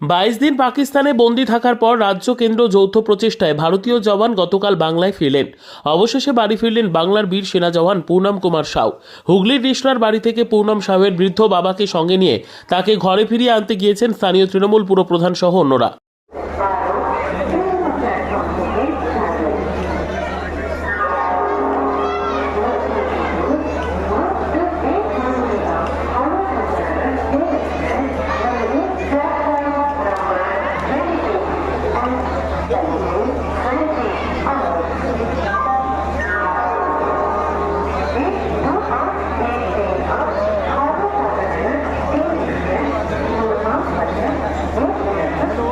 বাইশ দিন পাকিস্তানে বন্দি থাকার পর রাজ্য কেন্দ্র যৌথ প্রচেষ্টায় ভারতীয় জওয়ান গতকাল বাংলায় ফিরলেন। অবশেষে বাড়ি ফিরলেন বাংলার বীর সেনা জওয়ান পূর্ণম কুমার সাউ। হুগলির রিসনার বাড়ি থেকে পূর্ণম সাউয়ের বৃদ্ধ বাবাকে সঙ্গে নিয়ে তাকে ঘরে ফিরিয়ে আনতে গিয়েছেন স্থানীয় তৃণমূল পুরপ্রধান সহ অন্যরা। Hello?